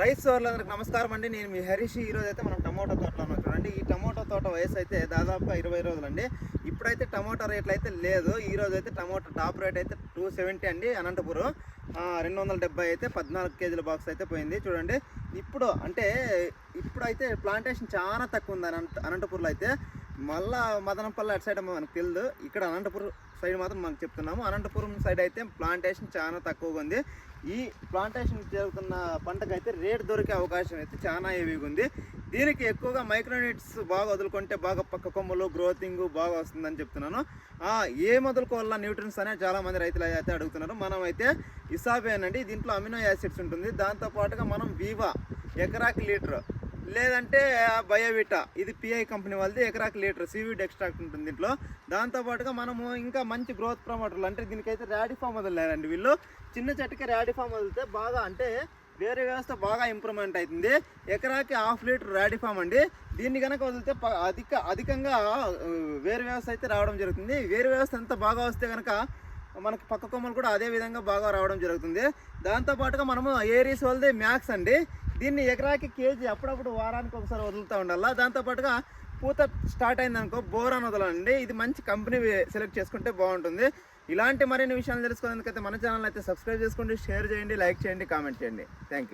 Rice సోర్లందరికి నమస్కారం అండి. నేను మీ హరీష్. ఈరోజు అయితే మనం టమోటా తోటలో ఉన్నాం చూడండి. ఈ టమోటా తోట వయసు అయితే దాదాపుగా ఇరవై రోజులు అండి ఇప్పుడైతే టమోటా రేట్లు అయితే లేదు. ఈ రోజు అయితే టమోటా టాప్ రేట్ అయితే టూ సెవెంటీ అండి అనంతపురం. రెండు వందల డెబ్బై అయితే పద్నాలుగు కేజీల బాక్స్ అయితే పోయింది. చూడండి. ఇప్పుడు అంటే ఇప్పుడు అయితే ప్లాంటేషన్ చాలా తక్కువ ఉంది అనంత అనంతపురంలో అయితే మళ్ళా మదనపల్లి అటు సైడ్ మనకు తెలియదు ఇక్కడ అనంతపురం సైడ్ మాత్రం మనకు చెప్తున్నాము. అనంతపురం సైడ్ అయితే ప్లాంటేషన్ చాలా తక్కువగా ఉంది. ఈ ప్లాంటేషన్ జరుగుతున్న పంటకు అయితే రేట్ దొరికే అవకాశం అయితే చాలా హెవీగా ఉంది. దీనికి ఎక్కువగా మైక్రోనిట్స్ బాగా వదులుకుంటే బాగా పక్క కొమ్మలు గ్రోతింగ్ బాగా వస్తుందని చెప్తున్నాను. ఏ వదులుకోవాల న్యూట్రియన్స్ అనే చాలామంది రైతులు అయితే అడుగుతున్నారు. మనం అయితే ఇసాబేన్ అండి దీంట్లో అమినో యాసిడ్స్ ఉంటుంది. దాంతో పాటుగా మనం వీవా ఎకరాకి లీటర్ లేదంటే బయోవిటా ఇది పిఐ కంపెనీ వాళ్ళది ఎకరాకి లీటర్ సీవీడ్ ఎక్స్ట్రాక్ట్ ఉంటుంది దీంట్లో. దాంతోపాటుగా మనము ఇంకా మంచి గ్రోత్ ప్రమోటర్లు అంటే దీనికైతే ర్యాడిఫామ్ వదిలేరండి వీళ్ళు. చిన్న చెట్టుకి ర్యాడిఫామ్ వదిలితే బాగా అంటే వేరే వ్యవస్థ బాగా ఇంప్రూవ్మెంట్ అవుతుంది. ఎకరాకి హాఫ్ లీటర్ ర్యాడిఫామ్ అండి. దీన్ని కనుక వదిలితే ప- అధిక అధికంగా వేరే వ్యవస్థ అయితే రావడం జరుగుతుంది. వేరే వ్యవస్థ ఎంత బాగా వస్తే కనుక మనకి పక్క కొమ్మలు కూడా అదే విధంగా బాగా రావడం జరుగుతుంది. దాంతోపాటుగా మనము ఏరీస్ వాళ్ళది మ్యాక్స్ అండి. దీన్ని ఎకరాకి కేజీ అప్పుడప్పుడు వారానికి ఒకసారి వదులుతూ ఉండాలా? దాంతో పాటుగా పూత స్టార్ట్ అయింది అనుకో బోరాన్ వదలండి. ఇది మంచి కంపెనీ సెలెక్ట్ చేసుకుంటే బాగుంటుంది. ఇలాంటి మరిన్ని విషయాలు తెలుసుకోవడానికైతే మన ఛానల్ అయితే సబ్స్క్రైబ్ చేసుకోండి షేర్ చేయండి లైక్ చేయండి కామెంట్ చేయండి. Thank you